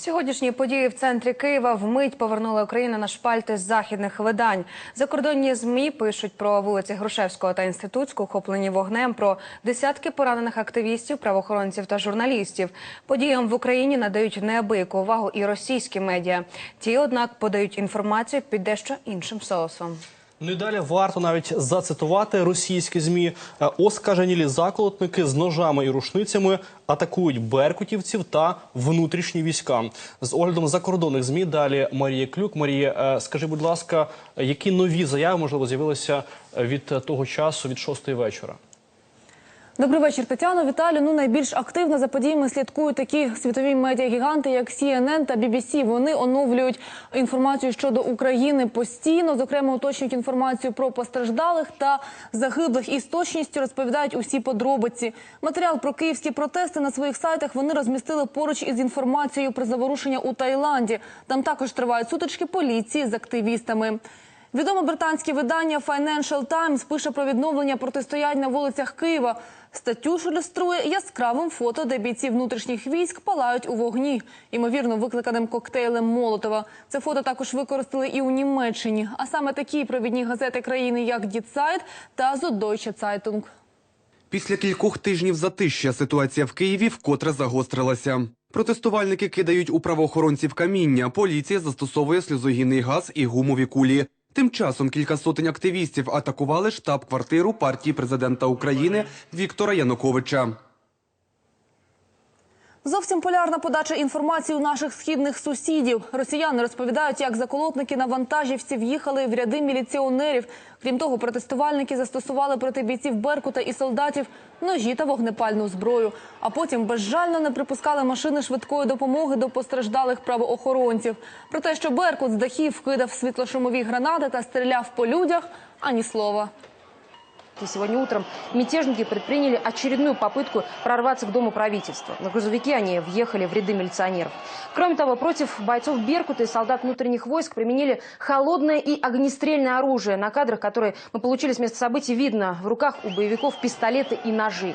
Сьогоднішні події в центрі Києва вмить повернули Україну на шпальти західних видань. Закордонні змі пишуть про вулиці Грушевського та Інститутську, охоплені вогнем, про десятки поранених активістів, правоохоронців та журналістів. Подіям в Україні надають неабияку увагу і російські медіа. Ті, однак, подають інформацію під дещо іншим соусом. Ну і далі варто навіть зацитувати російські змі. Е, Оскаженілі заколотники з ножами і рушницями атакують беркутівців та внутрішні війська. З оглядом закордонних змі далі Марія Клюк. Марія, е, скажи, будь ласка, які нові заяви можливо з'явилися від того часу від шостої вечора? Добрий вечір, Тетяно. Віталію. Ну найбільш активно за подіями слідкують такі світові медіагіганти, як CNN та BBC. Вони оновлюють інформацію щодо України постійно. Зокрема, уточнюють інформацію про постраждалих та загиблих і з точністю розповідають усі подробиці. Матеріал про київські протести на своїх сайтах вони розмістили поруч із інформацією про заворушення у Таїланді. Там також тривають сутички поліції з активістами. Відоме британське видання Financial Times пише про відновлення протистоянь на вулицях Києва. Статтю ж ілюструє яскравим фото, де бійці внутрішніх військ палають у вогні, ймовірно, викликаним коктейлем Молотова. Це фото також використали і у Німеччині. А саме такі провідні газети країни, як Die Zeit та Süddeutsche Zeitung. Після кількох тижнів затища ситуація в Києві вкотре загострилася. Протестувальники кидають у правоохоронців каміння. Поліція застосовує сльозогінний газ і гумові кулі. Тим часом кілька сотень активістів атакували штаб-квартиру партії президента України Віктора Януковича. Зовсім полярна подача інформації у наших східних сусідів. Росіяни розповідають, як заколотники на вантажівці в'їхали в ряди міліціонерів. Крім того, протестувальники застосували проти бійців Беркута і солдатів ножі та вогнепальну зброю. А потім безжально не припускали машини швидкої допомоги до постраждалих правоохоронців. Про те, що Беркут з дахів кидав світлошумові гранати та стріляв по людях, ані слова. И сегодня утром мятежники предприняли очередную попытку прорваться к Дому правительства. На грузовике они въехали в ряды милиционеров. Кроме того, против бойцов Беркута и солдат внутренних войск применили холодное и огнестрельное оружие. На кадрах, которые мы получили с места событий, видно в руках у боевиков пистолеты и ножи.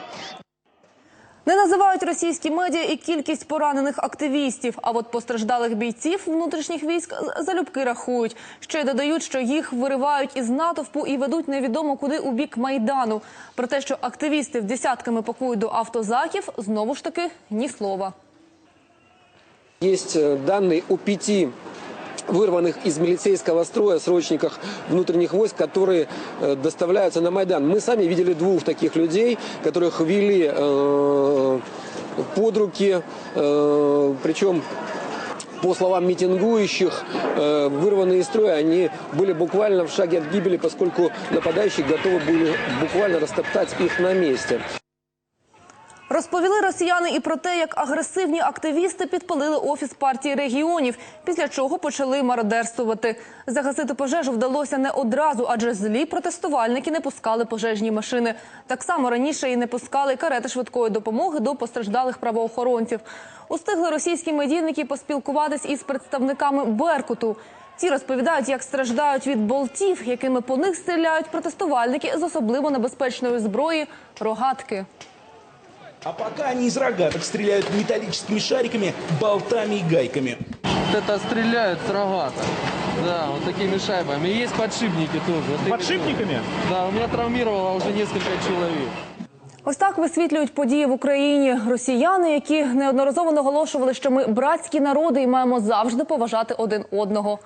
Не називають російські медіа і кількість поранених активістів. А от постраждалих бійців внутрішніх військ залюбки рахують. Ще й додають, що їх виривають із натовпу і ведуть невідомо куди у бік майдану. Про те, що активістів десятками пакують до автозаків, знову ж таки ні слова. Есть данные о пяти вырванных из милицейского строя срочниках внутренних войск, которые э, доставляются на Майдан. Мы сами видели двух таких людей, которых вели э, под руки, э, причем по словам митингующих, вырванные из строя, они были буквально в шаге от гибели, поскольку нападающие готовы были буквально растоптать их на месте. Розповіли росіяни і про те, як агресивні активісти підпалили офіс партії регіонів, після чого почали мародерствувати. Загасити пожежу вдалося не одразу, адже злі протестувальники не пускали пожежні машини. Так само раніше і не пускали карети швидкої допомоги до постраждалих правоохоронців. Устигли російські медійники поспілкуватись із представниками Беркуту. Ті розповідають, як страждають від болтів, якими по них стріляють протестувальники з особливо небезпечної зброї рогатки. А пока они из рогаток стреляют металлическими шариками, болтами и гайками. Вот это стреляют с рогаток. Да, вот такими шайбами. И есть подшипники тоже. Вот Подшипниками? Да, у меня травмировало уже несколько человек. Ось так висвітлюють події в Україні росіяни, які неодноразово наголошували, що ми братські народи і маємо завжди поважати один одного.